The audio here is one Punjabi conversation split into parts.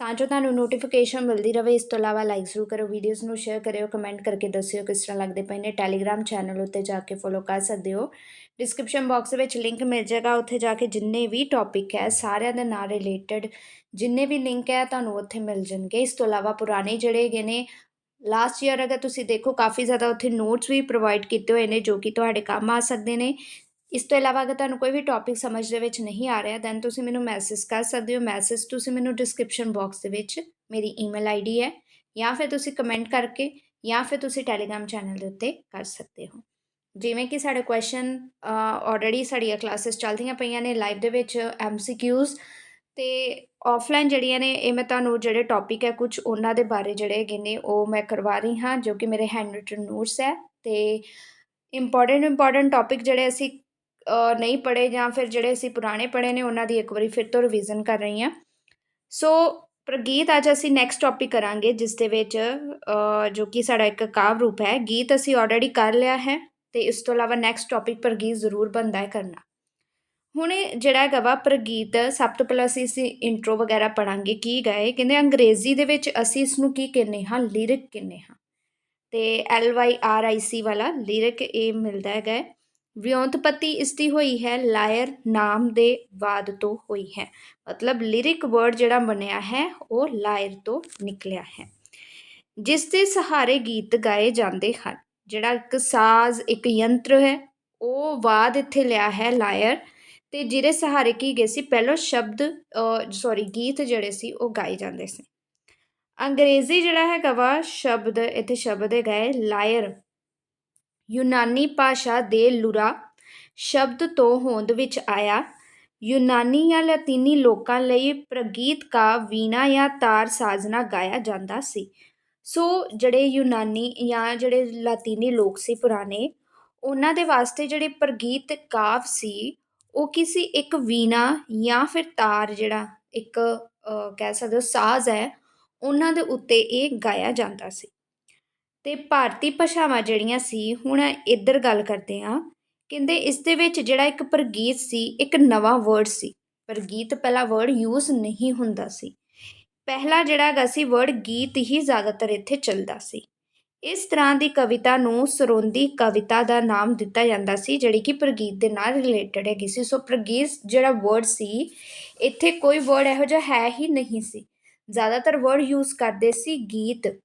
ਤਾਂ ਜੋ ਤੁਹਾਨੂੰ ਨੋਟੀਫਿਕੇਸ਼ਨ ਮਿਲਦੀ ਰਹੇ, ਇਸ ਤੋਂ ਇਲਾਵਾ ਲਾਈਕ ਜ਼ਰੂਰ ਕਰੋ ਵੀਡੀਓਜ਼ ਨੂੰ ਸ਼ੇਅਰ ਕਰਿਓ ਕਮੈਂਟ ਕਰਕੇ ਦੱਸਿਓ ਕਿਸ ਤਰ੍ਹਾਂ ਲੱਗਦੇ ਪਏ ਨੇ ਟੈਲੀਗ੍ਰਾਮ ਚੈਨਲ ਉੱਤੇ ਜਾ ਕੇ ਫੋਲੋ ਕਰ ਸਕਦੇ ਹੋ। ਡਿਸਕ੍ਰਿਪਸ਼ਨ ਬਾਕਸ ਵਿੱਚ ਲਿੰਕ ਮਿਲ ਜਾਏਗਾ, ਉੱਥੇ ਜਾ ਕੇ ਜਿੰਨੇ ਵੀ ਟੌਪਿਕ ਹੈ, ਸਾਰਿਆਂ ਦੇ ਨਾਲ ਰਿਲੇਟਡ ਜਿੰਨੇ ਵੀ ਲਿੰਕ ਹੈ, ਤੁਹਾਨੂੰ ਉੱਥੇ ਮਿਲ ਜਾਣਗੇ। ਇਸ ਤੋਂ ਇਲਾਵਾ ਪੁਰਾਣੇ ਜਿਹੜੇ ਹੈਗੇ ਨੇ ਲਾਸਟ ਈਅਰ ਅਗਰ ਤੁਸੀਂ ਦੇਖੋ, ਕਾਫੀ ਜ਼ਿਆਦਾ ਉੱਥੇ ਨੋਟਸ ਵੀ ਪ੍ਰੋਵਾਈਡ ਕੀਤੇ ਹੋਏ ਨੇ, ਜੋ ਕਿ ਤੁਹਾਡੇ ਕੰਮ ਆ ਸਕਦੇ ਨੇ। ਇਸ ਤੋਂ ਇਲਾਵਾ ਅਗਰ ਤੁਹਾਨੂੰ ਕੋਈ ਵੀ ਟੌਪਿਕ ਸਮਝ ਦੇ ਵਿੱਚ ਨਹੀਂ ਆ ਰਿਹਾ ਦੈਨ ਤੁਸੀਂ ਮੈਨੂੰ ਮੈਸੇਜ ਕਰ ਸਕਦੇ ਹੋ। ਮੈਸੇਜ ਤੁਸੀਂ ਮੈਨੂੰ ਡਿਸਕ੍ਰਿਪਸ਼ਨ ਬਾਕਸ ਦੇ ਵਿੱਚ ਮੇਰੀ ਈਮੇਲ ਆਈਡੀ ਹੈ ਜਾਂ ਫਿਰ ਤੁਸੀਂ ਕਮੈਂਟ ਕਰਕੇ ਜਾਂ ਫਿਰ ਤੁਸੀਂ ਟੈਲੀਗ੍ਰਾਮ ਚੈਨਲ ਦੇ ਉੱਤੇ ਕਰ ਸਕਦੇ ਹੋ। ਜਿਵੇਂ ਕਿ ਸਾਡੇ ਕੁਐਸਚਨ ਆਲਰੇਡੀ ਸਾਡੀਆਂ ਕਲਾਸਿਸ ਚੱਲਦੀਆਂ ਪਈਆਂ ਨੇ ਲਾਈਵ ਦੇ ਵਿੱਚ ਐਮਸੀਕਿਊਜ਼ ਤੇ ਆਫਲਾਈਨ ਜਿਹੜੀਆਂ ਨੇ, ਇਹ ਮੈਂ ਤੁਹਾਨੂੰ ਜਿਹੜੇ ਟੌਪਿਕ ਹੈ ਕੁਝ ਉਹਨਾਂ ਦੇ ਬਾਰੇ ਜਿਹੜੇ ਹੈਗੇ ਨੇ ਉਹ ਮੈਂ ਕਰਵਾ ਰਹੀ ਹਾਂ, ਜੋ ਕਿ ਮੇਰੇ ਹੈਂਡ ਰਿਟਨ ਨੋਟਸ ਹੈ ਤੇ ਇੰਪੋਰਟੈਂਟ ਇੰਪੋਰਟੈਂਟ ਟੌਪਿਕ ਜਿਹੜੇ ਅਸੀਂ ਨਹੀਂ ਪੜ੍ਹੇ ਜਾਂ ਫਿਰ ਜਿਹੜੇ ਅਸੀਂ ਪੁਰਾਣੇ ਪੜ੍ਹੇ ਨੇ ਉਹਨਾਂ ਦੀ ਇੱਕ ਵਾਰੀ ਫਿਰ ਤੋਂ ਰਿਵੀਜ਼ਨ ਕਰ ਰਹੀ ਹਾਂ। ਸੋ ਪ੍ਰਗੀਤ, ਅੱਜ ਅਸੀਂ ਨੈਕਸਟ ਟੌਪਿਕ ਕਰਾਂਗੇ, ਜਿਸ ਦੇ ਵਿੱਚ ਜੋ ਕਿ ਸਾਡਾ ਇੱਕ ਕਾਵ ਰੂਪ ਹੈ, ਗੀਤ ਅਸੀਂ ਆਲਰੇਡੀ ਕਰ ਲਿਆ ਹੈ ਤੇ ਇਸ ਤੋਂ ਇਲਾਵਾ ਨੈਕਸਟ ਟੌਪਿਕ ਪ੍ਰਗੀਤ ਜ਼ਰੂਰ ਬੰਦਾ ਹੈ ਕਰਨਾ। ਹੁਣ ਜਿਹੜਾ ਹੈਗਾ ਵਾ ਪ੍ਰਗੀਤ, ਸਭ ਤੋਂ ਪਹਿਲਾਂ ਅਸੀਂ ਇਸ ਇੰਟਰੋ ਵਗੈਰਾ ਪੜਾਂਗੇ ਕੀ ਗਾਏ ਕਹਿੰਦੇ ਅੰਗਰੇਜ਼ੀ ਦੇ ਵਿੱਚ ਅਸੀਂ ਇਸ ਨੂੰ ਕੀ ਕਹਿੰਦੇ ਹਾਂ? ਲਿਰਿਕ ਕਹਿੰਦੇ ਹਾਂ। ਤੇ L Y R I C ਵਾਲਾ ਲਿਰਿਕ ਇਹ ਮਿਲਦਾ ਹੈਗਾ ਵਿਉਂਤਪਤੀ ਇਸ ਦੀ ਹੋਈ ਹੈ, ਲਾਇਰ ਨਾਮ ਦੇ ਵਾਦ ਤੋਂ ਹੋਈ ਹੈ। ਮਤਲਬ ਲਿਰਿਕ ਵਰਡ ਜਿਹੜਾ ਬਣਿਆ ਹੈ, ਉਹ ਲਾਇਰ ਤੋਂ ਨਿਕਲਿਆ ਹੈ। ਜਿਸ ਦੇ ਸਹਾਰੇ ਗੀਤ ਗਾਏ ਜਾਂਦੇ ਹਨ, ਜਿਹੜਾ ਇੱਕ ਸਾਜ਼, ਇੱਕ ਯੰਤਰ ਹੈ, ਉਹ ਵਾਦ ਇੱਥੇ ਲਿਆ ਹੈ ਲਾਇਰ ਤੇ ਜਿਹਦੇ ਸਹਾਰੇ ਕੀ ਗਏ ਸੀ, ਪਹਿਲੋ ਸ਼ਬਦ ਸੌਰੀ ਗੀਤ ਜਿਹੜੇ ਸੀ, ਉਹ ਗਾਏ ਜਾਂਦੇ ਸੀ। ਅੰਗਰੇਜ਼ੀ ਜਿਹੜਾ ਹੈਗਾ ਵਾ, ਸ਼ਬਦ, ਇੱਥੇ ਸ਼ਬਦ ਹੈ ਗਏ ਲਾਇਰ। ਯੂਨਾਨੀ ਭਾਸ਼ਾ ਦੇ ਲੁਰਾ ਸ਼ਬਦ ਤੋਂ ਹੋਂਦ ਵਿੱਚ ਆਇਆ। ਯੂਨਾਨੀ ਜਾਂ ਲਾਤੀਨੀ ਲੋਕਾਂ ਲਈ ਪ੍ਰਗੀਤ ਕਾ ਵੀਣਾ ਜਾਂ ਤਾਰ ਸਾਜ਼ਨਾ ਗਾਇਆ ਜਾਂਦਾ ਸੀ। ਸੋ ਜਿਹੜੇ ਯੂਨਾਨੀ ਜਾਂ ਜਿਹੜੇ ਲਾਤੀਨੀ ਲੋਕ ਸੀ ਪੁਰਾਣੇ, ਉਹਨਾਂ ਦੇ ਵਾਸਤੇ ਜਿਹੜੇ ਪ੍ਰਗੀਤ ਕਾਵ ਸੀ, ਉਹ ਕਿਸੇ ਇੱਕ ਵੀਣਾ ਜਾਂ ਫਿਰ ਤਾਰ ਜਿਹੜਾ ਇੱਕ ਕਹਿ ਸਕਦੇ ਹੋ ਸਾਜ਼ ਹੈ, ਉਹਨਾਂ ਦੇ ਉੱਤੇ ਇਹ ਗਾਇਆ ਜਾਂਦਾ ਸੀ। ਅਤੇ ਭਾਰਤੀ ਭਾਸ਼ਾਵਾਂ ਜਿਹੜੀਆਂ ਸੀ, ਹੁਣ ਇੱਧਰ ਗੱਲ ਕਰਦੇ ਹਾਂ। ਕਹਿੰਦੇ ਇਸ ਦੇ ਵਿੱਚ ਜਿਹੜਾ ਇੱਕ ਪ੍ਰਗੀਤ ਸੀ, ਇੱਕ ਨਵਾਂ ਵਰਡ ਸੀ। ਪ੍ਰਗੀਤ ਪਹਿਲਾ ਵਰਡ ਯੂਜ਼ ਨਹੀਂ ਹੁੰਦਾ ਸੀ। ਪਹਿਲਾ ਜਿਹੜਾ ਹੈਗਾ ਸੀ ਵਰਡ ਗੀਤ ਹੀ ਜ਼ਿਆਦਾਤਰ ਇੱਥੇ ਚੱਲਦਾ ਸੀ। ਇਸ ਤਰ੍ਹਾਂ ਦੀ ਕਵਿਤਾ ਨੂੰ ਸਰੋਂਦੀ ਕਵਿਤਾ ਦਾ ਨਾਮ ਦਿੱਤਾ ਜਾਂਦਾ ਸੀ, ਜਿਹੜੀ ਕਿ ਪ੍ਰਗੀਤ ਦੇ ਨਾਲ ਰਿਲੇਟਡ ਹੈਗੀ ਸੀ। ਸੋ ਪ੍ਰਗੀਤ ਜਿਹੜਾ ਵਰਡ ਸੀ, ਇੱਥੇ ਕੋਈ ਵਰਡ ਇਹੋ ਜਿਹਾ ਹੈ ਹੀ ਨਹੀਂ ਸੀ। ਜ਼ਿਆਦਾਤਰ ਵਰਡ ਯੂਜ਼ ਕਰਦੇ ਸੀ ਗੀਤ।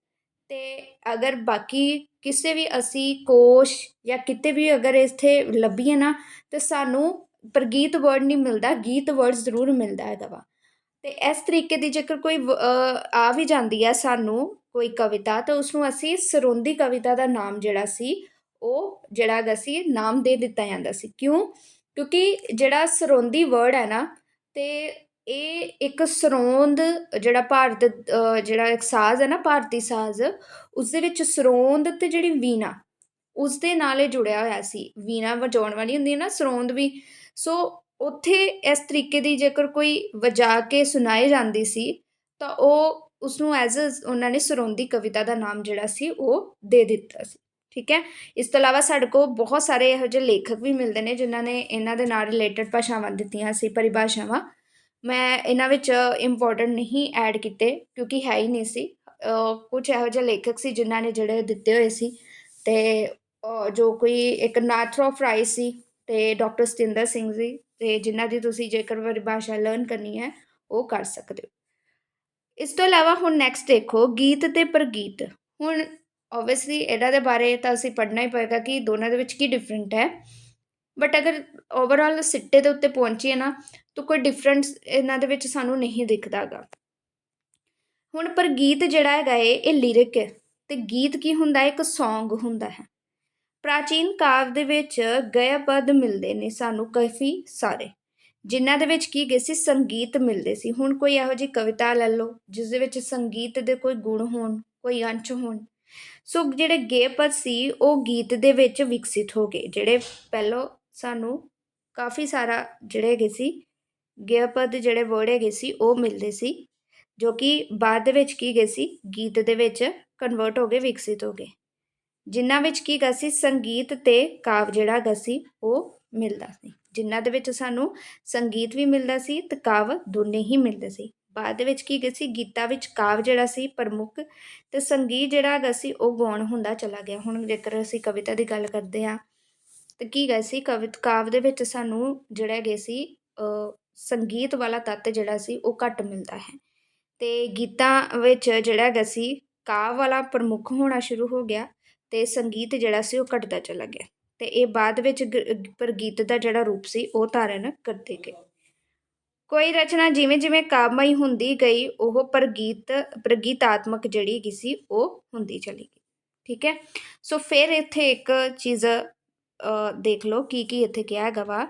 ਅਤੇ ਅਗਰ ਬਾਕੀ ਕਿਸੇ ਵੀ ਅਸੀਂ ਕੋਸ਼ ਜਾਂ ਕਿਤੇ ਵੀ ਅਗਰ ਇੱਥੇ ਲੱਭੀਏ ਨਾ, ਤਾਂ ਸਾਨੂੰ ਪ੍ਰਗੀਤ ਵਰਡ ਨਹੀਂ ਮਿਲਦਾ, ਗੀਤ ਵਰਡ ਜ਼ਰੂਰ ਮਿਲਦਾ ਹੈਗਾ ਵਾ। ਅਤੇ ਇਸ ਤਰੀਕੇ ਦੀ ਜੇਕਰ ਕੋਈ ਆ ਵੀ ਜਾਂਦੀ ਹੈ ਸਾਨੂੰ ਕੋਈ ਕਵਿਤਾ, ਤਾਂ ਉਸਨੂੰ ਅਸੀਂ ਸਰੋਂਦੀ ਕਵਿਤਾ ਦਾ ਨਾਮ ਜਿਹੜਾ ਸੀ, ਉਹ ਜਿਹੜਾ ਹੈਗਾ ਸੀ, ਨਾਮ ਦੇ ਦਿੱਤਾ ਜਾਂਦਾ ਸੀ। ਕਿਉਂ? ਕਿਉਂਕਿ ਜਿਹੜਾ ਸਰੋਂਦੀ ਵਰਡ ਹੈ ਨਾ, ਤੇ ਇਹ ਇੱਕ ਸਰੋਂਦ, ਜਿਹੜਾ ਭਾਰਤ ਜਿਹੜਾ ਇੱਕ ਸਾਜ਼ ਹੈ ਨਾ ਭਾਰਤੀ ਸਾਜ਼, ਉਸਦੇ ਵਿੱਚ ਸਰੋਂਦ ਅਤੇ ਜਿਹੜੀ ਵੀਣਾ, ਉਸਦੇ ਨਾਲ ਇਹ ਜੁੜਿਆ ਹੋਇਆ ਸੀ। ਵੀਣਾ ਵਜਾਉਣ ਵਾਲੀ ਹੁੰਦੀ ਹੈ ਨਾ, ਸਰੋਂਦ ਵੀ। ਸੋ ਉੱਥੇ ਇਸ ਤਰੀਕੇ ਦੀ ਜੇਕਰ ਕੋਈ ਵਜਾ ਕੇ ਸੁਣਾਈ ਜਾਂਦੀ ਸੀ, ਤਾਂ ਉਹ ਉਸਨੂੰ ਐਜ਼ ਅ ਉਹਨਾਂ ਨੇ ਸਰੋਂਦੀ ਕਵਿਤਾ ਦਾ ਨਾਮ ਜਿਹੜਾ ਸੀ, ਉਹ ਦੇ ਦਿੱਤਾ ਸੀ। ਠੀਕ ਹੈ? ਇਸ ਤੋਂ ਇਲਾਵਾ ਸਾਡੇ ਕੋਲ ਬਹੁਤ ਸਾਰੇ ਇਹੋ ਜਿਹੇ ਲੇਖਕ ਵੀ ਮਿਲਦੇ ਨੇ, ਜਿਨ੍ਹਾਂ ਨੇ ਇਹਨਾਂ ਦੇ ਨਾਲ ਰਿਲੇਟਡ ਭਾਸ਼ਾਵਾਂ ਦਿੱਤੀਆਂ ਸੀ, ਪਰਿਭਾਸ਼ਾਵਾਂ। ਮੈਂ ਇਹਨਾਂ ਵਿੱਚ ਇੰਪੋਰਟੈਂਟ ਨਹੀਂ ਐਡ ਕੀਤੇ ਕਿਉਂਕਿ ਹੈ ਹੀ ਨਹੀਂ ਸੀ। ਕੁਝ ਇਹੋ ਜਿਹੇ ਲੇਖਕ ਸੀ ਜਿਨ੍ਹਾਂ ਨੇ ਜਿਹੜੇ ਦਿੱਤੇ ਹੋਏ ਸੀ ਤੇ ਜੋ ਕੋਈ ਇੱਕ ਨਾਥਰੋ ਫਰਾਈ ਸੀ ਤੇ ਡਾਕਟਰ ਸਤਿੰਦਰ ਸਿੰਘ ਜੀ ਤੇ ਜਿਨ੍ਹਾਂ ਦੀ ਤੁਸੀਂ ਜੇਕਰ ਪਰਿਭਾਸ਼ਾ ਲਰਨ ਕਰਨੀ ਹੈ, ਉਹ ਕਰ ਸਕਦੇ ਹੋ। ਇਸ ਤੋਂ ਇਲਾਵਾ ਹੁਣ ਨੈਕਸਟ ਦੇਖੋ, ਗੀਤ ਤੇ ਪ੍ਰਗੀਤ। ਹੁਣ ਆਬਵੀਅਸਲੀ ਇਹਨਾਂ ਦੇ ਬਾਰੇ ਤਾਂ ਅਸੀਂ ਪੜ੍ਹਨਾ ਹੀ ਪਏਗਾ ਕਿ ਦੋਨਾਂ ਦੇ ਵਿੱਚ ਕੀ ਡਿਫਰੈਂਟ ਹੈ। ਬਟ ਅਗਰ ਓਵਰਆਲ ਸਿੱਟੇ ਦੇ ਉੱਤੇ ਪਹੁੰਚੀਏ ਨਾ ਤਾਂ ਕੋਈ ਡਿਫਰੈਂਸ ਇਹਨਾਂ ਦੇ ਵਿੱਚ ਸਾਨੂੰ ਨਹੀਂ ਦਿਖਦਾਗਾ ਹੁਣ ਪਰ ਗੀਤ ਜਿਹੜਾ ਹੈਗਾ ਏ ਇਹ ਲਿਰਿਕ ਹੈ ਤੇ ਗੀਤ ਕੀ ਹੁੰਦਾ ਹੈ ਇੱਕ ਸੌਂਗ ਹੁੰਦਾ ਹੈ ਪ੍ਰਾਚੀਨ ਕਾਵ ਦੇ ਵਿੱਚ ਗਏ ਪਦ ਮਿਲਦੇ ਨੇ ਸਾਨੂੰ ਕਾਫੀ ਸਾਰੇ ਜਿਨ੍ਹਾਂ ਦੇ ਵਿੱਚ ਕੀ ਗਏ ਸੀ ਸੰਗੀਤ ਮਿਲਦੇ ਸੀ ਹੁਣ ਕੋਈ ਇਹੋ ਜੀ ਕਵਿਤਾ ਲੈ ਲਓ ਜਿਸ ਦੇ ਵਿੱਚ ਸੰਗੀਤ ਦੇ ਕੋਈ ਗੁਣ ਹੋਣ ਕੋਈ ਅੰਸ਼ ਹੋਣ ਸੋ ਜਿਹੜੇ ਗੇ ਪਦ ਸੀ ਉਹ ਗੀਤ ਦੇ ਵਿੱਚ ਵਿਕਸਿਤ ਹੋ ਗਏ ਜਿਹੜੇ ਪਹਿਲਾਂ ਸਾਨੂੰ ਕਾਫੀ ਸਾਰਾ ਜਿਹੜੇ ਹੈਗੇ ਸੀ ਗਿਆ ਪਦ ਜਿਹੜੇ ਵਰਡ ਹੈਗੇ ਸੀ, ਉਹ ਮਿਲਦੇ ਸੀ, ਜੋ ਕਿ ਬਾਅਦ ਦੇ ਵਿੱਚ ਕੀ ਗਏ ਸੀ, ਗੀਤ ਦੇ ਵਿੱਚ ਕਨਵਰਟ ਹੋ ਗਏ, ਵਿਕਸਿਤ ਹੋ ਗਏ। ਜਿਨ੍ਹਾਂ ਵਿੱਚ ਕੀ ਗਾ ਸੀ, ਸੰਗੀਤ ਤੇ ਕਾਵ ਜਿਹੜਾ ਗਾ ਸੀ, ਉਹ ਮਿਲਦਾ ਸੀ। ਜਿਨ੍ਹਾਂ ਦੇ ਵਿੱਚ ਸਾਨੂੰ ਸੰਗੀਤ ਵੀ ਮਿਲਦਾ ਸੀ ਤੇ ਕਾਵ ਦੋਨੇ ਹੀ ਮਿਲਦੇ ਸੀ। ਬਾਅਦ ਦੇ ਵਿੱਚ ਕੀ ਗਏ ਸੀ, ਗੀਤਾਂ ਵਿੱਚ ਕਾਵ ਜਿਹੜਾ ਸੀ, ਪ੍ਰਮੁੱਖ ਤੇ ਸੰਗੀਤ ਜਿਹੜਾ ਹੈਗਾ ਸੀ, ਉਹ ਗੌਣ ਹੁੰਦਾ ਚਲਾ ਗਿਆ। ਹੁਣ ਜੇਕਰ ਅਸੀਂ ਕਵਿਤਾ ਦੀ ਗੱਲ ਕਰਦੇ ਹਾਂ ਅਤੇ ਕੀ ਗਏ ਸੀ? ਕਵਿਤ ਕਾਵਿ ਦੇ ਵਿੱਚ ਸਾਨੂੰ ਜਿਹੜਾ ਹੈਗੇ ਸੀ ਸੰਗੀਤ ਵਾਲਾ ਤੱਤ ਜਿਹੜਾ ਸੀ, ਉਹ ਘੱਟ ਮਿਲਦਾ ਹੈ। ਅਤੇ ਗੀਤਾਂ ਵਿੱਚ ਜਿਹੜਾ ਹੈਗਾ ਸੀ, ਕਾਵਿ ਵਾਲਾ ਪ੍ਰਮੁੱਖ ਹੋਣਾ ਸ਼ੁਰੂ ਹੋ ਗਿਆ ਅਤੇ ਸੰਗੀਤ ਜਿਹੜਾ ਸੀ, ਉਹ ਘਟਦਾ ਚਲਾ ਗਿਆ। ਅਤੇ ਇਹ ਬਾਅਦ ਵਿੱਚ ਪਰ ਗੀਤ ਦਾ ਜਿਹੜਾ ਰੂਪ ਸੀ, ਉਹ ਧਾਰਨ ਕਰਦੇ ਗਏ। ਕੋਈ ਰਚਨਾ ਜਿਵੇਂ ਜਿਵੇਂ ਕਾਵਮਈ ਹੁੰਦੀ ਗਈ, ਉਹ ਪ੍ਰਗੀਤ, ਪ੍ਰਗੀਤਾਤਮਕ ਜਿਹੜੀ ਹੈਗੀ ਸੀ, ਉਹ ਹੁੰਦੀ ਚਲੀ ਗਈ। ਠੀਕ ਹੈ? ਸੋ ਫਿਰ ਇੱਥੇ ਇੱਕ ਚੀਜ਼ ਦੇਖ ਲਓ ਕੀ ਕੀ ਇੱਥੇ ਕਿਹਾ ਹੈਗਾ ਵਾ।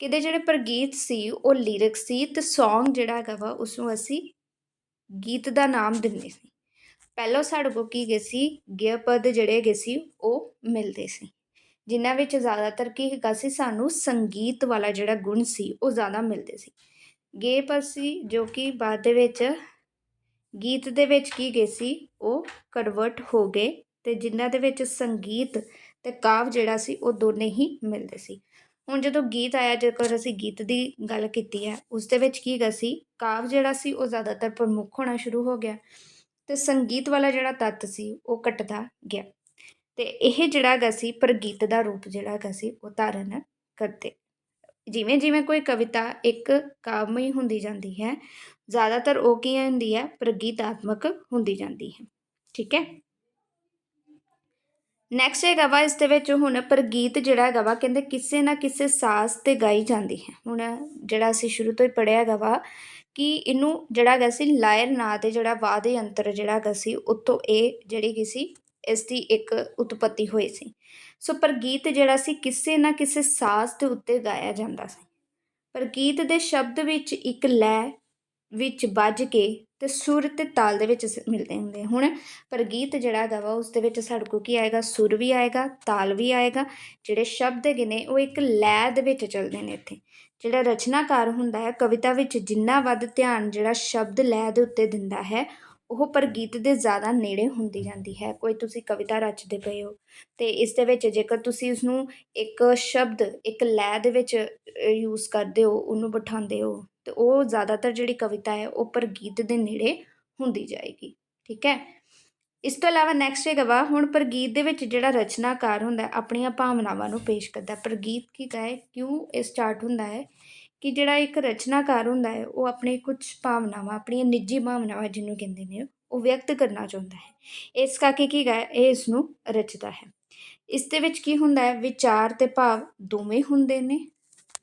ਕਿਦੇ ਜਿਹੜੇ ਪ੍ਰਗੀਤ ਸੀ, ਉਹ ਲਿਰਿਕ ਸੀ ਤੇ Song ਜਿਹੜਾ ਹੈਗਾ ਵਾ ਉਸ ਨੂੰ ਅਸੀਂ ਗੀਤ ਦਾ ਨਾਮ ਦਿੰਦੇ ਸੀ। ਪਹਿਲਾਂ ਸਾਡੇ ਕੋਲ ਕੀ ਗਏ ਸੀ ਗਿਆ ਪਦ ਜਿਹੜੇ ਹੈਗੇ ਸੀ, ਉਹ ਮਿਲਦੇ ਸੀ। ਜਿਨ੍ਹਾਂ ਵਿੱਚ ਜ਼ਿਆਦਾਤਰ ਕੀ ਹੈਗਾ ਸੀ, ਸਾਨੂੰ ਸੰਗੀਤ ਵਾਲਾ ਜਿਹੜਾ ਗੁਣ ਸੀ, ਉਹ ਜ਼ਿਆਦਾ ਮਿਲਦੇ ਸੀ। ਗੇ ਪਦ ਸੀ, ਜੋ ਕਿ ਬਾਅਦ ਦੇ ਵਿੱਚ ਗੀਤ ਦੇ ਵਿੱਚ ਕੀ ਗਏ ਸੀ, ਉਹ ਕਨਵਰਟ ਹੋ ਗਏ ਤੇ ਜਿਨ੍ਹਾਂ ਦੇ ਵਿੱਚ ਸੰਗੀਤ ਤੇ ਕਾਵ ਜਿਹੜਾ ਸੀ, ਉਹ ਦੋਨੇ ਹੀ ਮਿਲਦੇ ਸੀ। ਹੁਣ ਜਦੋਂ ਗੀਤ ਆਇਆ ਜੇਕਰ ਅਸੀਂ ਗੀਤ ਦੀ ਗੱਲ ਕੀਤੀ ਹੈ, ਉਸ ਦੇ ਵਿੱਚ ਕੀ ਗਾ ਸੀ, ਕਾਵ ਜਿਹੜਾ ਸੀ, ਉਹ ਜ਼ਿਆਦਾਤਰ ਪ੍ਰਮੁੱਖ ਹੋਣਾ ਸ਼ੁਰੂ ਹੋ ਗਿਆ ਤੇ ਸੰਗੀਤ ਵਾਲਾ ਜਿਹੜਾ ਤੱਤ ਸੀ, ਉਹ ਘਟਦਾ ਗਿਆ ਤੇ ਇਹ ਜਿਹੜਾ ਹੈਗਾ ਸੀ, ਪ੍ਰਗੀਤ ਦਾ ਰੂਪ ਜਿਹੜਾ ਹੈਗਾ ਸੀ, ਉਹ ਧਾਰਨ ਕਰਦੇ। ਜਿਵੇਂ ਜਿਵੇਂ ਕੋਈ ਕਵਿਤਾ ਇੱਕ ਕਾਵਮਈ ਹੁੰਦੀ ਜਾਂਦੀ ਹੈ, ਜ਼ਿਆਦਾਤਰ ਉਹ ਕੀ ਹੁੰਦੀ ਹੈ, ਪ੍ਰਗੀਤਾਤਮਕ ਹੁੰਦੀ ਜਾਂਦੀ ਹੈ। ਠੀਕ ਹੈ? ਨੈਕਸਟ ਹੈਗਾ ਵਾ, ਇਸ ਦੇ ਵਿੱਚ ਹੁਣ ਪ੍ਰਗੀਤ ਜਿਹੜਾ ਹੈਗਾ ਵਾ, ਕਹਿੰਦੇ ਕਿਸੇ ਨਾ ਕਿਸੇ ਸਾਸ ਤੇ ਗਾਈ ਜਾਂਦੀ ਹੈ। ਹੁਣ ਜਿਹੜਾ ਅਸੀਂ ਸ਼ੁਰੂ ਤੋਂ ਹੀ ਪੜਿਆ ਹੈਗਾ ਵਾ ਕਿ ਇਹਨੂੰ ਜਿਹੜਾ ਹੈਗਾ ਸੀ ਲਾਇਰ ਨਾਂ ਤੇ ਜਿਹੜਾ ਵਾਦੇ ਯੰਤਰ ਜਿਹੜਾ ਹੈਗਾ ਸੀ, ਉੱਤੋਂ ਇਹ ਜਿਹੜੀ ਕੀ ਸੀ, ਇਸ ਦੀ ਇੱਕ ਉਤਪਤੀ ਹੋਈ ਸੀ। ਸੋ ਪ੍ਰਗੀਤ ਜਿਹੜਾ ਸੀ, ਕਿਸੇ ਨਾ ਕਿਸੇ ਸਾਸ ਦੇ ਉੱਤੇ ਗਾਇਆ ਜਾਂਦਾ ਸੀ। ਪ੍ਰਗੀਤ ਦੇ ਸ਼ਬਦ ਵਿੱਚ ਇੱਕ ਲੈ ਵਿੱਚ ਵੱਜ ਕੇ ਅਤੇ ਸੁਰ ਅਤੇ ਤਾਲ ਦੇ ਵਿੱਚ ਸ, ਮਿਲਦੇ ਹੁੰਦੇ ਹੁਣ ਪ੍ਰਗੀਤ ਜਿਹੜਾ ਹੈਗਾ ਵਾ, ਉਸ ਦੇ ਵਿੱਚ ਸਾਡੇ ਕੋਲ ਕੀ ਆਏਗਾ? ਸੁਰ ਵੀ ਆਏਗਾ, ਤਾਲ ਵੀ ਆਏਗਾ। ਜਿਹੜੇ ਸ਼ਬਦ ਹੈਗੇ ਨੇ, ਉਹ ਇੱਕ ਲੈ ਦੇ ਵਿੱਚ ਚੱਲਦੇ ਨੇ ਇੱਥੇ। ਜਿਹੜਾ ਰਚਨਾਕਾਰ ਹੁੰਦਾ ਹੈ, ਕਵਿਤਾ ਵਿੱਚ ਜਿੰਨਾ ਵੱਧ ਧਿਆਨ ਜਿਹੜਾ ਸ਼ਬਦ ਲੈ ਦੇ ਉੱਤੇ ਦਿੰਦਾ ਹੈ, ਉਹ ਪ੍ਰਗੀਤ ਦੇ ਜ਼ਿਆਦਾ ਨੇੜੇ ਹੁੰਦੀ ਜਾਂਦੀ ਹੈ। ਕੋਈ ਤੁਸੀਂ ਕਵਿਤਾ ਰਚਦੇ ਪਏ ਹੋ, ਤੇ ਇਸ ਦੇ ਵਿੱਚ ਜੇਕਰ ਤੁਸੀਂ ਉਸ ਨੂੰ ਇੱਕ ਸ਼ਬਦ, ਇੱਕ ਲੈ ਦੇ ਵਿੱਚ ਯੂਜ਼ ਕਰਦੇ ਹੋ, ਉਹਨੂੰ ਬਿਠਾਉਂਦੇ ਹੋ ਤੇ ਉਹ ਜ਼ਿਆਦਾਤਰ ਜਿਹੜੀ ਕਵਿਤਾ ਹੈ ਉਹ ਪ੍ਰਗੀਤ ਦੇ ਨੇੜੇ ਹੁੰਦੀ ਜਾਏਗੀ, ਠੀਕ ਹੈ? ਇਸ ਤੋਂ ਇਲਾਵਾ ਨੈਕਸਟ ਹੈਗਾ ਵਾ ਹੁਣ ਪ੍ਰਗੀਤ ਦੇ ਵਿੱਚ ਜਿਹੜਾ ਰਚਨਾਕਾਰ ਹੁੰਦਾ ਆਪਣੀਆਂ ਭਾਵਨਾਵਾਂ ਨੂੰ ਪੇਸ਼ ਕਰਦਾ ਪ੍ਰਗੀਤ ਕੀ ਕਹੇ, ਕਿਉਂ ਇਹ ਸਟਾਰਟ ਹੁੰਦਾ ਹੈ ਕਿ ਜਿਹੜਾ ਇੱਕ ਰਚਨਾਕਾਰ ਹੁੰਦਾ ਹੈ, ਉਹ ਆਪਣੇ ਕੁਝ ਭਾਵਨਾਵਾਂ, ਆਪਣੀਆਂ ਨਿੱਜੀ ਭਾਵਨਾਵਾਂ ਜਿਹਨੂੰ ਕਹਿੰਦੇ ਨੇ, ਉਹ ਵਿਅਕਤ ਕਰਨਾ ਚਾਹੁੰਦਾ ਹੈ। ਇਸ ਕਰਕੇ ਕੀ ਗਾ ਇਹ ਇਸ ਨੂੰ ਰਚਦਾ ਹੈ। ਇਸ ਦੇ ਵਿੱਚ ਕੀ ਹੁੰਦਾ ਹੈ, ਵਿਚਾਰ ਤੇ ਭਾਵ ਦੋਵੇਂ ਹੁੰਦੇ ਨੇ।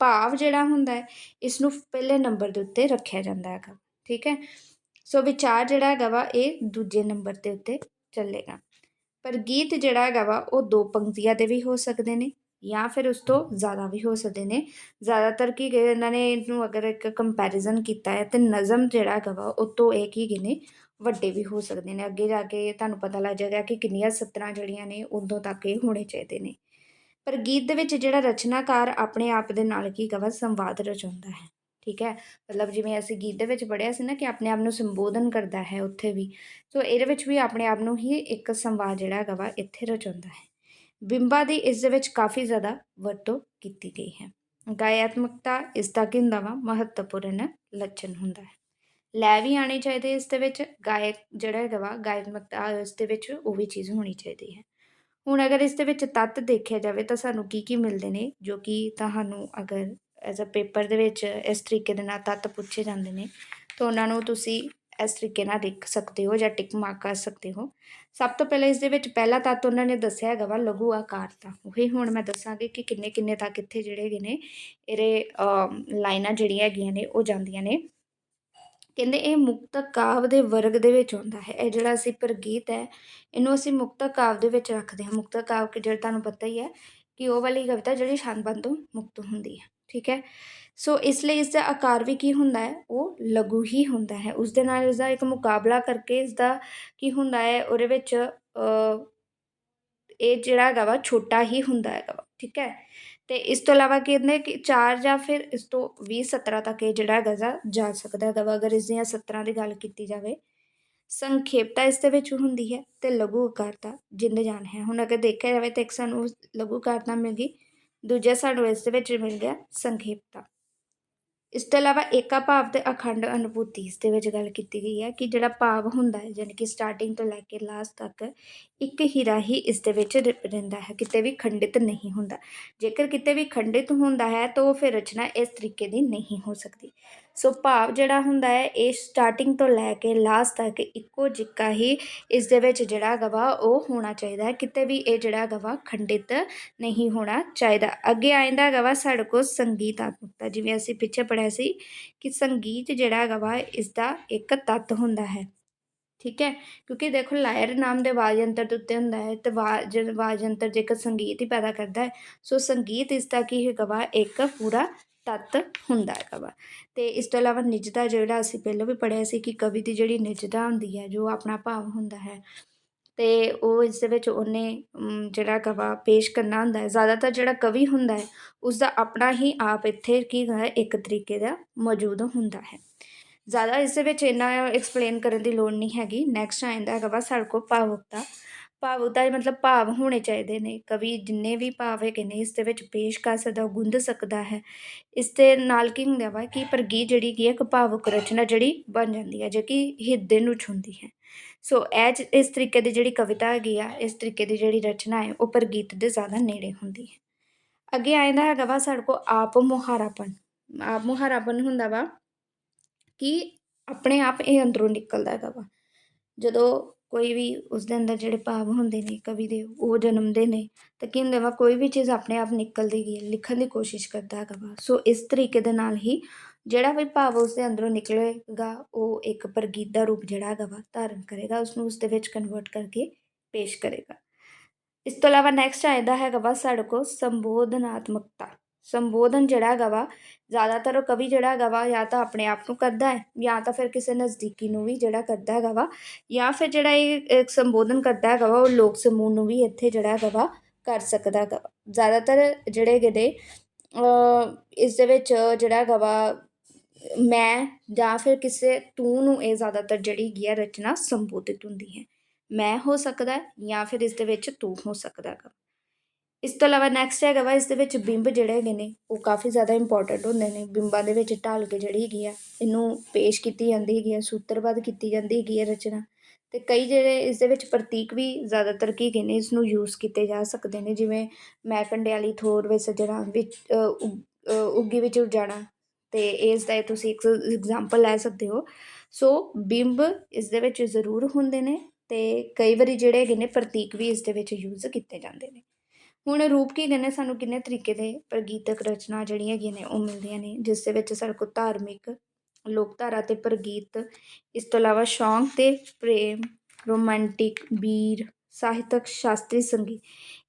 ਭਾਵ ਜਿਹੜਾ ਹੁੰਦਾ ਇਸ ਨੂੰ ਪਹਿਲੇ ਨੰਬਰ ਦੇ ਉੱਤੇ ਰੱਖਿਆ ਜਾਂਦਾ ਹੈਗਾ, ਠੀਕ ਹੈ? ਸੋ ਵਿਚਾਰ ਜਿਹੜਾ ਹੈਗਾ ਵਾ, ਇਹ ਦੂਜੇ ਨੰਬਰ ਦੇ ਉੱਤੇ ਚੱਲੇਗਾ। ਪਰ ਗੀਤ ਜਿਹੜਾ ਹੈਗਾ ਵਾ, ਉਹ ਦੋ ਪੰਕਤੀਆਂ ਦੇ ਵੀ ਹੋ ਸਕਦੇ ਨੇ, ਜਾਂ ਫਿਰ ਉਸ ਤੋਂ ਜ਼ਿਆਦਾ ਵੀ ਹੋ ਸਕਦੇ ਨੇ। ਜ਼ਿਆਦਾਤਰ ਕੀ ਗਏ ਇਹਨਾਂ ਨੇ ਇਹਨੂੰ ਅਗਰ ਇੱਕ ਕੰਪੈਰੀਜ਼ਨ ਕੀਤਾ ਹੈ, ਤੇ ਨਜ਼ਮ ਜਿਹੜਾ ਹੈਗਾ ਵਾ, ਉਹ ਤੋਂ ਇਹ ਕੀ ਗਏ ਨੇ ਵੱਡੇ ਵੀ ਹੋ ਸਕਦੇ ਨੇ। ਅੱਗੇ ਜਾ ਕੇ ਤੁਹਾਨੂੰ ਪਤਾ ਲੱਗ ਜਾਏਗਾ ਕਿ ਕਿੰਨੀਆਂ ਸਤਰਾਂ ਜਿਹੜੀਆਂ ਨੇ, ਉਦੋਂ ਤੱਕ ਇਹ ਹੋਣੇ ਚਾਹੀਦੇ ਨੇ। ਪਰ ਗੀਤ ਦੇ ਵਿੱਚ ਜਿਹੜਾ ਰਚਨਾਕਾਰ ਆਪਣੇ ਆਪ ਦੇ ਨਾਲ ਕੀ ਕਵਾ, ਸੰਵਾਦ ਰਚਾਉਂਦਾ ਹੈ, ਠੀਕ ਹੈ? ਮਤਲਬ ਜਿਵੇਂ ਅਸੀਂ ਗੀਤ ਦੇ ਵਿੱਚ ਪੜਿਆ ਸੀ ਨਾ ਕਿ ਆਪਣੇ ਆਪ ਨੂੰ ਸੰਬੋਧਨ ਕਰਦਾ ਹੈ ਉੱਥੇ ਵੀ, ਸੋ ਇਹਦੇ ਵਿੱਚ ਵੀ ਆਪਣੇ ਆਪ ਨੂੰ ਹੀ ਇੱਕ ਸੰਵਾਦ ਜਿਹੜਾ ਹੈਗਾ ਵਾ ਇੱਥੇ ਰਚਾਉਂਦਾ ਹੈ। ਬਿੰਬਾ ਦੀ ਇਸ ਦੇ ਵਿੱਚ ਕਾਫੀ ਜ਼ਿਆਦਾ ਵਰਤੋਂ ਕੀਤੀ ਗਈ ਹੈ। ਗਾਇਆਤਮਕਤਾ ਇਸ ਦਾ ਕੀ ਹੁੰਦਾ ਵਾ ਮਹੱਤਵਪੂਰਨ ਲੱਛਣ ਹੁੰਦਾ ਹੈ। ਲੈ ਵੀ ਆਣੀ ਚਾਹੀਦੇ ਇਸ ਦੇ ਵਿੱਚ, ਗਾਇਕ ਜਿਹੜਾ ਹੈਗਾ ਵਾ ਗਾਇਆਤਮਕਤਾ ਇਸ ਦੇ ਵਿੱਚ ਉਹ ਵੀ ਚੀਜ਼ ਹੋਣੀ ਚਾਹੀਦੀ ਹੈ। ਹੁਣ ਅਗਰ ਇਸ ਦੇ ਵਿੱਚ ਤੱਤ ਦੇਖਿਆ ਜਾਵੇ ਤਾਂ ਸਾਨੂੰ ਕੀ ਕੀ ਮਿਲਦੇ ਨੇ, ਜੋ ਕਿ ਤੁਹਾਨੂੰ ਅਗਰ ਐਜ਼ ਅ ਪੇਪਰ ਦੇ ਵਿੱਚ ਇਸ ਤਰੀਕੇ ਦੇ ਨਾਲ ਤੱਤ ਪੁੱਛੇ ਜਾਂਦੇ ਨੇ, ਤਾਂ ਉਹਨਾਂ ਨੂੰ ਤੁਸੀਂ ਇਸ ਤਰੀਕੇ ਨਾਲ ਲਿਖ ਸਕਦੇ ਹੋ ਜਾਂ ਟਿਕ ਮਾਰਕ ਕਰ ਸਕਦੇ ਹੋ। ਸਭ ਤੋਂ ਪਹਿਲਾਂ ਇਸ ਦੇ ਵਿੱਚ ਪਹਿਲਾ ਤੱਤ ਉਹਨਾਂ ਨੇ ਦੱਸਿਆ ਹੈਗਾ ਵਾ, ਲਘੂ ਆਕਾਰ ਆਕਾਰਤਾ ਉਹੀ ਹੁਣ ਮੈਂ ਦੱਸਾਂਗੀ ਕਿ ਕਿੰਨੇ ਕਿੰਨੇ ਤੱਕ ਇੱਥੇ ਜਿਹੜੇ ਹੈਗੇ ਨੇ, ਇਹਦੇ ਲਾਈਨਾਂ ਜਿਹੜੀਆਂ ਹੈਗੀਆਂ ਨੇ, ਉਹ ਜਾਂਦੀਆਂ ਨੇ। ਕਹਿੰਦੇ ਇਹ ਮੁਕਤਕ ਕਾਵਿ ਦੇ ਵਰਗ ਦੇ ਵਿੱਚ ਆਉਂਦਾ ਹੈ। ਇਹ ਜਿਹੜਾ ਅਸੀਂ ਪ੍ਰਗੀਤ ਹੈ, ਇਹਨੂੰ ਅਸੀਂ ਮੁਕਤਕ ਕਾਵਿ ਦੇ ਵਿੱਚ ਰੱਖਦੇ ਹਾਂ। ਮੁਕਤਕ ਕਾਵਿ ਕਿ ਜਿਹੜਾ ਤੁਹਾਨੂੰ ਪਤਾ ਹੀ ਹੈ ਕਿ ਉਹ ਵਾਲੀ ਕਵਿਤਾ ਜਿਹੜੀ ਛੰਦਬੰਦ ਤੋਂ ਮੁਕਤ ਹੁੰਦੀ ਹੈ। ਠੀਕ ਹੈ? ਸੋ ਇਸ ਲਈ ਇਸ ਦਾ ਆਕਾਰ ਵੀ ਕੀ ਹੁੰਦਾ ਹੈ? ਉਹ ਲਘੂ ਹੀ ਹੁੰਦਾ ਹੈ। ਉਸ ਦੇ ਨਾਲ ਇਸ ਦਾ ਇੱਕ ਮੁਕਾਬਲਾ ਕਰਕੇ ਇਸ ਦਾ ਕੀ ਹੁੰਦਾ ਹੈ? ਉਹਦੇ ਵਿੱਚ ਇਹ ਜਿਹੜਾ ਹੈਗਾ ਵਾ, ਛੋਟਾ ਹੀ ਹੁੰਦਾ ਹੈਗਾ ਵਾ। ਠੀਕ ਹੈ? ਤੇ ਇਸ ਤੋਂ ਇਲਾਵਾ ਕਹਿੰਦੇ ਕਿ 4 ਜਾਂ ਫਿਰ ਇਸ ਤੋਂ 20 17 ਤੱਕ ਇਹ ਜਿਹੜਾ ਹੈਗਾ ਜਾ ਜਾ ਸਕਦਾ ਹੈਗਾ ਵਾ, ਅਗਰ ਇਸ ਦੀਆਂ 17 ਦੀ ਗੱਲ ਕੀਤੀ ਜਾਵੇ। ਸੰਖੇਪਤਾ ਇਸ ਦੇ ਵਿੱਚ ਹੁੰਦੀ ਹੈ ਤੇ ਲਘੂ ਆਕਾਰਤਾ ਜਿੰਦ ਜਾਣ ਹੈ। ਹੁਣ ਅਗਰ ਦੇਖਿਆ ਜਾਵੇ ਤਾਂ ਇੱਕ ਸਾਨੂੰ ਲਘੂ ਆਕਾਰਤਾ ਮਿਲ ਗਈ, ਦੂਜਾ ਸਾਨੂੰ ਇਸ ਦੇ ਵਿੱਚ ਮਿਲ ਗਿਆ ਸੰਖੇਪਤਾ। ਇਸ ਤੋਂ ਇਲਾਵਾ ਏਕਾ ਭਾਵ ਤੇ ਅਖੰਡ ਅਨੁਭੂਤੀ, ਇਸ ਦੇ ਵਿੱਚ ਗੱਲ ਕੀਤੀ ਗਈ ਹੈ ਕਿ ਜਿਹੜਾ ਭਾਵ ਹੁੰਦਾ ਹੈ ਯਾਨੀ ਕਿ ਸਟਾਰਟਿੰਗ ਤੋਂ ਲੈ ਕੇ ਲਾਸਟ ਤੱਕ, ਇੱਕ ਹੀਰਾ ਹੀ ਇਸ ਦੇ ਵਿੱਚ ਰਹਿੰਦਾ ਹੈ, ਕਿਤੇ ਵੀ ਖੰਡਿਤ ਨਹੀਂ ਹੁੰਦਾ। ਜੇਕਰ ਕਿਤੇ ਵੀ ਖੰਡਿਤ ਹੁੰਦਾ ਹੈ, ਤਾਂ ਉਹ ਫਿਰ ਰਚਨਾ ਇਸ ਤਰੀਕੇ ਦੀ ਨਹੀਂ ਹੋ ਸਕਦੀ। ਸੋ ਭਾਵ ਜਿਹੜਾ ਹੁੰਦਾ ਹੈ, ਇਹ ਸਟਾਰਟਿੰਗ ਤੋਂ ਲੈ ਕੇ ਲਾਸਟ ਤੱਕ ਇੱਕੋ ਜਿੱਕਾ ਹੀ ਇਸ ਦੇ ਵਿੱਚ ਜਿਹੜਾ ਗਵਾ ਉਹ ਹੋਣਾ ਚਾਹੀਦਾ ਹੈ। ਕਿਤੇ ਵੀ ਇਹ ਜਿਹੜਾ ਗਵਾ ਖੰਡਿਤ ਨਹੀਂ ਹੋਣਾ ਚਾਹੀਦਾ। ਅੱਗੇ ਆਇੰਦਾ ਹੈਗਾ ਵਾ ਸਾਡੇ ਕੋਲ ਸੰਗੀਤਾਤਮਕਤਾ ਜਿਵੇਂ ਅਸੀਂ ਪਿੱਛੇ ਪੜਿਆ ਸੀ ਕਿ ਸੰਗੀਤ ਜਿਹੜਾ ਹੈਗਾ ਵਾ, ਇਸ ਦਾ ਇੱਕ ਤੱਤ ਹੁੰਦਾ ਹੈ। ਠੀਕ ਹੈ? ਕਿਉਂਕਿ ਦੇਖੋ, ਲਾਇਰ ਨਾਮ ਦੇ ਵਾਜ ਯੰਤਰ ਦੇ ਉੱਤੇ ਹੁੰਦਾ ਹੈ, ਤੇ ਵਾਜ ਵਾਜ ਯੰਤਰ ਜੇਕਰ ਸੰਗੀਤ ਹੀ ਪੈਦਾ ਕਰਦਾ ਹੈ, ਸੋ ਸੰਗੀਤ ਇਸ ਦਾ ਕੀ ਹੈਗਾ ਵਾ, ਇੱਕ ਪੂਰਾ ਤੱਤ ਹੁੰਦਾ ਹੈਗਾ ਵਾ। ਤੇ ਇਸ ਤੋਂ ਇਲਾਵਾ ਨਿਜਤਾ ਜਿਹੜਾ ਅਸੀਂ ਪਹਿਲਾਂ ਵੀ ਪੜਿਆ ਸੀ ਕਿ ਕਵੀ ਦੀ ਜਿਹੜੀ ਨਿਜਤਾ ਹੁੰਦੀ ਹੈ, ਜੋ ਆਪਣਾ ਭਾਵ ਹੁੰਦਾ ਹੈ, ਤੇ ਉਹ ਇਸ ਦੇ ਵਿੱਚ ਉਹਨੇ ਜਿਹੜਾ ਗਵਾ ਪੇਸ਼ ਕਰਨਾ ਹੁੰਦਾ ਹੈ। ਜ਼ਿਆਦਾਤਰ ਜਿਹੜਾ ਕਵੀ ਹੁੰਦਾ ਹੈ ਉਸ ਦਾ ਆਪਣਾ ਹੀ ਆਪ ਇੱਥੇ ਕੀ ਹੈ, ਇੱਕ ਤਰੀਕੇ ਦਾ ਮੌਜੂਦ ਹੁੰਦਾ ਹੈ। ਜ਼ਿਆਦਾ ਇਸ ਦੇ ਵਿੱਚ ਇੰਨਾ ਐਕਸਪਲੇਨ ਕਰਨ ਦੀ ਲੋੜ ਨਹੀਂ ਹੈਗੀ। ਨੈਕਸਟ ਆਇੰਦਾ ਹੈਗਾ ਵਾ ਸਾਡੇ ਕੋਲ ਭਾਵੁਕਤਾ। ਭਾਵੁਕਤਾ ਦਾ ਮਤਲਬ ਭਾਵ ਹੋਣੇ ਚਾਹੀਦੇ ਨੇ। ਕਵੀ ਜਿੰਨੇ ਵੀ ਭਾਵ ਹੈਗੇ ਨੇ, ਇਸ ਦੇ ਵਿੱਚ ਪੇਸ਼ ਕਰ ਸਕਦਾ, ਉਹ ਗੁੰਦ ਸਕਦਾ ਹੈ। ਇਸ ਦੇ ਨਾਲ ਕੀ ਹੁੰਦਾ ਵਾ ਕਿ ਪ੍ਰਗੀਤ ਜਿਹੜੀ ਕੀ ਹੈ ਇੱਕ ਭਾਵੁਕ ਰਚਨਾ ਜਿਹੜੀ ਬਣ ਜਾਂਦੀ ਹੈ ਜੋ ਕਿ ਹਿਰਦੇ ਨੂੰ ਛੂੰਦੀ ਹੈ। ਸੋ ਇਹ ਜ- ਇਸ ਤਰੀਕੇ ਦੀ ਜਿਹੜੀ ਕਵਿਤਾ ਹੈਗੀ ਆ, ਇਸ ਤਰੀਕੇ ਦੀ ਜਿਹੜੀ ਰਚਨਾ ਹੈ, ਉਹ ਪ੍ਰਗੀਤ ਦੇ ਜ਼ਿਆਦਾ ਨੇੜੇ ਹੁੰਦੀ ਹੈ। ਅੱਗੇ ਆਇੰਦਾ ਹੈਗਾ ਵਾ ਸਾਡੇ ਕੋਲ ਆਪ ਮੁਹਾਰਾਪਨ। ਆਪ ਮੁਹਾਰਾਪਨ ਹੁੰਦਾ ਵਾ ਕਿ ਆਪਣੇ ਆਪ ਇਹ ਅੰਦਰੋਂ ਨਿਕਲਦਾ ਹੈਗਾ ਵਾ। ਜਦੋਂ ਕੋਈ ਵੀ ਉਸ ਦੇ ਅੰਦਰ ਜਿਹੜੇ ਭਾਵ ਹੁੰਦੇ ਨੇ ਕਵੀ ਦੇ ਉਹ ਜਨਮਦੇ ਨੇ ਤਾਂ ਕੀ ਹੁੰਦਾ ਵਾ ਕੋਈ ਵੀ ਚੀਜ਼ ਆਪਣੇ ਆਪ ਨਿਕਲਦੀ ਗਈ ਹੈ, ਲਿਖਣ ਦੀ ਕੋਸ਼ਿਸ਼ ਕਰਦਾ ਹੈਗਾ ਵਾ। ਸੋ ਇਸ ਤਰੀਕੇ ਦੇ ਨਾਲ ਹੀ ਜਿਹੜਾ ਵੀ ਭਾਵ ਉਸ ਦੇ ਅੰਦਰੋਂ ਨਿਕਲੇਗਾ ਉਹ ਇੱਕ ਪ੍ਰਗੀਤ ਦਾ ਰੂਪ ਜਿਹੜਾ ਹੈਗਾ ਵਾ ਧਾਰਨ ਕਰੇਗਾ ਉਸ ਨੂੰ ਉਸ ਦੇ ਵਿੱਚ ਕਨਵਰਟ ਕਰਕੇ ਪੇਸ਼ ਕਰੇਗਾ। ਇਸ ਤੋਂ ਇਲਾਵਾ ਨੈਕਸਟ ਆਇਦਾ ਹੈਗਾ ਵਾ ਸਾਡੇ ਕੋਲ ਸੰਬੋਧਨਾਤਮਕਤਾ। ਸੰਬੋਧਨ ਜਿਹੜਾ ਹੈਗਾ ਵਾ, ਜ਼ਿਆਦਾਤਰ ਉਹ ਕਵੀ ਜਿਹੜਾ ਹੈਗਾ ਵਾ ਜਾਂ ਤਾਂ ਆਪਣੇ ਆਪ ਨੂੰ ਕਰਦਾ ਹੈ, ਜਾਂ ਤਾਂ ਫਿਰ ਕਿਸੇ ਨਜ਼ਦੀਕੀ ਨੂੰ ਵੀ ਜਿਹੜਾ ਕਰਦਾ ਹੈਗਾ ਵਾ, ਜਾਂ ਫਿਰ ਜਿਹੜਾ ਇਹ ਸੰਬੋਧਨ ਕਰਦਾ ਹੈਗਾ ਵਾ, ਉਹ ਲੋਕ ਸਮੂਹ ਨੂੰ ਵੀ ਇੱਥੇ ਜਿਹੜਾ ਹੈਗਾ ਵਾ ਕਰ ਸਕਦਾ ਹੈਗਾ ਵਾ। ਜ਼ਿਆਦਾਤਰ ਜਿਹੜੇ ਹੈਗੇ ਨੇ ਇਸ ਦੇ ਵਿੱਚ ਜਿਹੜਾ ਹੈਗਾ ਵਾ, ਮੈਂ ਜਾਂ ਫਿਰ ਕਿਸੇ ਤੂੰ ਨੂੰ ਇਹ ਜ਼ਿਆਦਾਤਰ ਜਿਹੜੀ ਹੈਗੀ ਆ ਰਚਨਾ ਸੰਬੋਧਿਤ ਹੁੰਦੀ ਹੈ ਮੈਂ ਹੋ ਸਕਦਾ ਜਾਂ ਫਿਰ ਇਸ ਦੇ ਵਿੱਚ ਤੂੰ ਹੋ ਸਕਦਾ ਹੈਗਾ ਇਸ ਤੋਂ ਇਲਾਵਾ ਨੈਕਸਟ ਹੈਗਾ ਵਾ, ਇਸ ਦੇ ਵਿੱਚ ਬਿੰਬ ਜਿਹੜੇ ਹੈਗੇ ਨੇ, ਉਹ ਕਾਫੀ ਜ਼ਿਆਦਾ ਇੰਪੋਰਟੈਂਟ ਹੁੰਦੇ ਨੇ। ਬਿੰਬਾਂ ਦੇ ਵਿੱਚ ਢਾਲ ਕੇ ਜਿਹੜੀ ਹੈਗੀ ਆ, ਇਹਨੂੰ ਪੇਸ਼ ਕੀਤੀ ਜਾਂਦੀ ਹੈਗੀ ਆ, ਸੂਤਰਬੱਧ ਕੀਤੀ ਜਾਂਦੀ ਹੈਗੀ ਆ ਰਚਨਾ। ਤੇ ਕਈ ਜਿਹੜੇ ਇਸ ਦੇ ਵਿੱਚ ਪ੍ਰਤੀਕ ਵੀ ਜ਼ਿਆਦਾਤਰ ਕੀ ਹੈਗੇ ਨੇ ਇਸ ਨੂੰ ਯੂਜ਼ ਕੀਤੇ ਜਾ ਸਕਦੇ ਨੇ, ਜਿਵੇਂ ਮੈਂ ਕੰਡਿਆਲੀ ਥੋਰ ਵਿੱਚ ਸਜਣਾ, ਵਿੱਚ ਉੱਗੀ ਵਿੱਚ ਉਜਾਣਾ। ਤੇ ਇਸ ਦਾ ਤੁਸੀਂ ਇੱਕ ਐਗਜ਼ਾਮਪਲ ਲੈ ਸਕਦੇ ਹੋ। ਸੋ ਬਿੰਬ ਇਸ ਦੇ ਵਿੱਚ ਜ਼ਰੂਰ ਹੁੰਦੇ ਨੇ ਤੇ ਕਈ ਵਾਰੀ ਜਿਹੜੇ ਹੈਗੇ ਨੇ, ਪ੍ਰਤੀਕ ਵੀ ਇਸ ਦੇ ਵਿੱਚ ਯੂਜ਼ ਕੀਤੇ ਜਾਂਦੇ ਨੇ। ਹੁਣ ਰੂਪ ਕੀ ਕਹਿੰਦੇ ਸਾਨੂੰ ਕਿੰਨੇ ਤਰੀਕੇ ਦੇ ਪ੍ਰਗੀਤਕ ਰਚਨਾ ਜਿਹੜੀਆਂ ਹੈਗੀਆਂ ਨੇ, ਉਹ ਮਿਲਦੀਆਂ ਨੇ, ਜਿਸ ਦੇ ਵਿੱਚ ਸਾਡੇ ਕੋਲ ਧਾਰਮਿਕ, ਲੋਕਧਾਰਾ ਤੇ ਪ੍ਰਗੀਤ, ਇਸ ਤੋਂ ਇਲਾਵਾ ਸ਼ੌਂਕ ਤੇ ਪ੍ਰੇਮ, ਰੋਮਾਂਟਿਕ ਵੀਰ ਸਾਹਿਤਕ, ਸ਼ਾਸਤਰੀ ਸੰਗੀਤ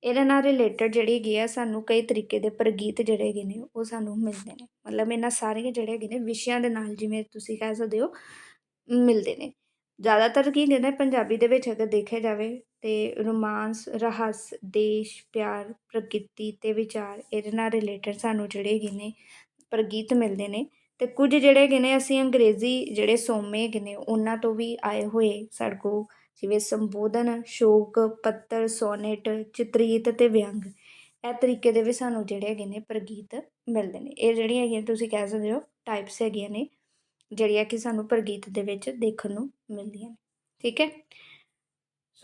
ਇਹਦੇ ਨਾਲ ਰਿਲੇਟਡ ਜਿਹੜੀ ਹੈਗੀ ਆ, ਸਾਨੂੰ ਕਈ ਤਰੀਕੇ ਦੇ ਪ੍ਰਗੀਤ ਜਿਹੜੇ ਹੈਗੇ ਨੇ, ਉਹ ਸਾਨੂੰ ਮਿਲਦੇ ਨੇ। ਮਤਲਬ ਇਹਨਾਂ ਸਾਰੇ ਜਿਹੜੇ ਹੈਗੇ ਨੇ, ਵਿਸ਼ਿਆਂ ਦੇ ਨਾਲ ਜਿਵੇਂ ਤੁਸੀਂ ਕਹਿ ਸਕਦੇ ਹੋ, ਮਿਲਦੇ ਨੇ। ਜ਼ਿਆਦਾਤਰ ਕੀ ਕਹਿੰਦੇ ਪੰਜਾਬੀ ਦੇ ਵਿੱਚ ਅਗਰ ਦੇਖਿਆ ਜਾਵੇ ਅਤੇ ਰੋਮਾਂਸ, ਰਹੱਸ, ਦੇਸ਼, ਪਿਆਰ ਪ੍ਰਕਿਰਤੀ ਅਤੇ ਵਿਚਾਰ ਇਹਦੇ ਨਾਲ ਰਿਲੇਟਡ ਸਾਨੂੰ ਜਿਹੜੇ ਹੈਗੇ ਨੇ ਪ੍ਰਗੀਤ ਮਿਲਦੇ ਨੇ ਅਤੇ ਕੁਝ ਜਿਹੜੇ ਹੈਗੇ ਨੇ ਅਸੀਂ ਅੰਗਰੇਜ਼ੀ ਜਿਹੜੇ ਸੋਮੇ ਹੈਗੇ ਨੇ ਉਹਨਾਂ ਤੋਂ ਵੀ ਆਏ ਹੋਏ ਸਾਡੇ ਕੋਲ ਜਿਵੇਂ ਸੰਬੋਧਨ, ਸ਼ੋਕ, ਪੱਤਰ, ਸੋਨੇਟ, ਚਿਤਰੀਤ ਅਤੇ ਵਿਅੰਗ ਇਹ ਤਰੀਕੇ ਦੇ ਵੀ ਸਾਨੂੰ ਜਿਹੜੇ ਹੈਗੇ ਨੇ ਪ੍ਰਗੀਤ ਮਿਲਦੇ ਨੇ। ਇਹ ਜਿਹੜੀਆਂ ਹੈਗੀਆਂ ਤੁਸੀਂ ਕਹਿ ਸਕਦੇ ਹੋ ਟਾਈਪਸ ਹੈਗੀਆਂ ਨੇ ਜਿਹੜੀਆਂ ਕਿ ਸਾਨੂੰ ਪ੍ਰਗੀਤ ਦੇ ਵਿੱਚ ਦੇਖਣ ਨੂੰ ਮਿਲਦੀਆਂ ਨੇ। ਠੀਕ ਹੈ?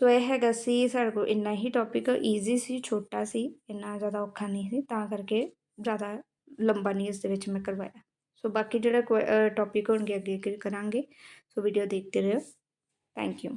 ਸੋ ਇਹ ਹੈਗਾ ਸੀ ਸਾਡੇ ਕੋਲ ਇੰਨਾ ਹੀ ਟੌਪਿਕ ਈਜ਼ੀ ਸੀ, ਛੋਟਾ ਸੀ, ਇੰਨਾ ਜ਼ਿਆਦਾ ਔਖਾ ਨਹੀਂ ਸੀ, ਤਾਂ ਕਰਕੇ ਜ਼ਿਆਦਾ ਲੰਬਾ ਨਹੀਂ ਇਸ ਦੇ ਵਿੱਚ ਮੈਂ ਕਰਵਾਇਆ। ਸੋ ਬਾਕੀ ਜਿਹੜਾ ਟੌਪਿਕ ਹੋਣਗੇ ਅੱਗੇ ਅੱਗੇ ਕਰਾਂਗੇ, ਸੋ ਵੀਡੀਓ ਦੇਖਦੇ ਰਹੋ। Thank you